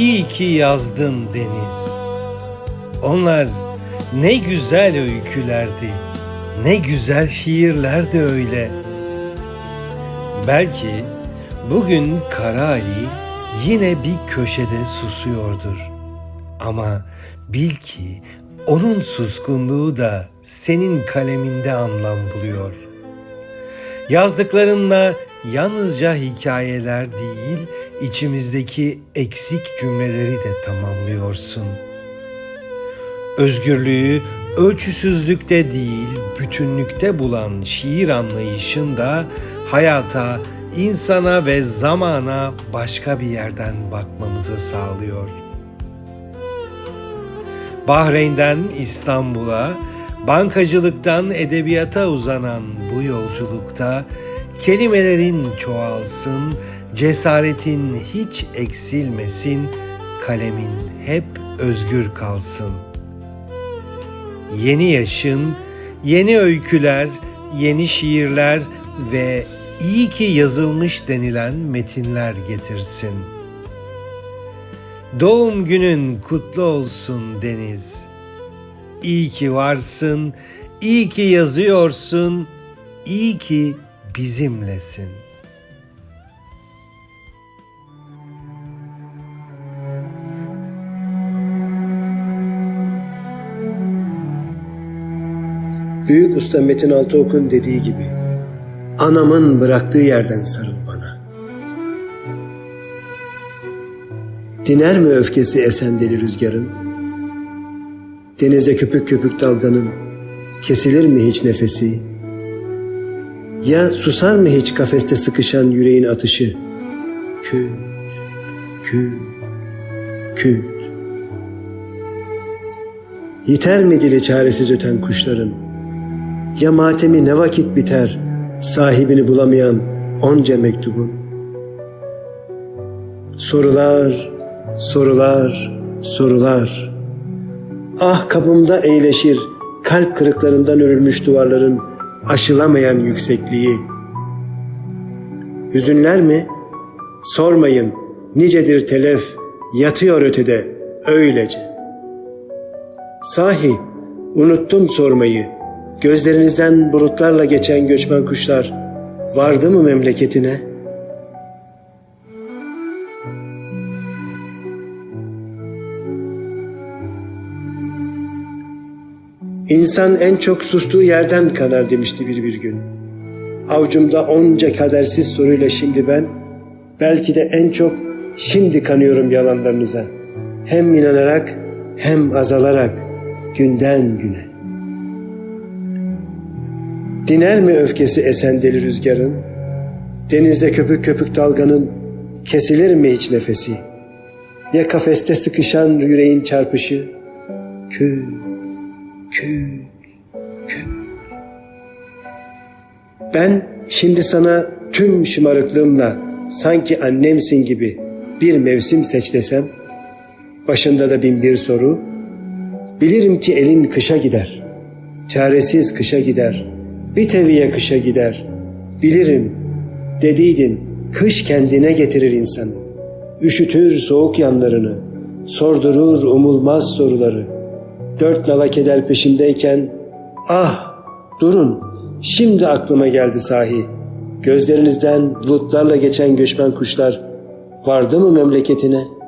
iyi ki yazdın deniz. Onlar ne güzel öykülerdi, ne güzel şiirlerdi öyle. Belki bugün Kara Ali yine bir köşede susuyordur. Ama bil ki onun suskunluğu da senin kaleminde anlam buluyor. Yazdıklarınla yalnızca hikayeler değil, içimizdeki eksik cümleleri de tamamlıyorsun. Özgürlüğü ölçüsüzlükte değil, bütünlükte bulan şiir anlayışın da hayata, insana ve zamana başka bir yerden bakmamızı sağlıyor. Bahreyn'den İstanbul'a, bankacılıktan edebiyata uzanan bu yolculukta kelimelerin çoğalsın, cesaretin hiç eksilmesin, kalemin hep özgür kalsın. Yeni yaşın, yeni öyküler, yeni şiirler ve iyi ki yazılmış denilen metinler getirsin. Doğum günün kutlu olsun Deniz. İyi ki varsın, iyi ki yazıyorsun, iyi ki bizimlesin. Büyük usta Metin Altıok'un dediği gibi anamın bıraktığı yerden sarıl bana. Diner mi öfkesi esen deli rüzgarın? Denizde köpük köpük dalganın kesilir mi hiç nefesi? Ya susar mı hiç kafeste sıkışan yüreğin atışı? Küt, küt, küt. Yeter mi dili çaresiz öten kuşların? Ya matemi ne vakit biter sahibini bulamayan onca mektubun? Sorular, sorular, sorular. Ah kabımda eğleşir kalp kırıklarından örülmüş duvarların aşılamayan yüksekliği. Hüzünler mi? Sormayın nicedir telef yatıyor ötede öylece. Sahi unuttum sormayı. Gözlerinizden bulutlarla geçen göçmen kuşlar vardı mı memleketine? İnsan en çok sustuğu yerden kanar demişti bir bir gün. Avcumda onca kadersiz soruyla şimdi ben, belki de en çok şimdi kanıyorum yalanlarınıza. Hem inanarak hem azalarak günden güne. Diner mi öfkesi esen deli rüzgarın? Denizde köpük köpük dalganın kesilir mi hiç nefesi? Ya kafeste sıkışan yüreğin çarpışı? Kü, kü, kü. Ben şimdi sana tüm şımarıklığımla sanki annemsin gibi bir mevsim seç desem, başında da bin bir soru, bilirim ki elin kışa gider, çaresiz kışa gider, bir teviye kışa gider, bilirim dediydin kış kendine getirir insanı, üşütür soğuk yanlarını, sordurur umulmaz soruları, dört nala keder peşimdeyken, ah durun şimdi aklıma geldi sahi, gözlerinizden bulutlarla geçen göçmen kuşlar vardı mı memleketine?''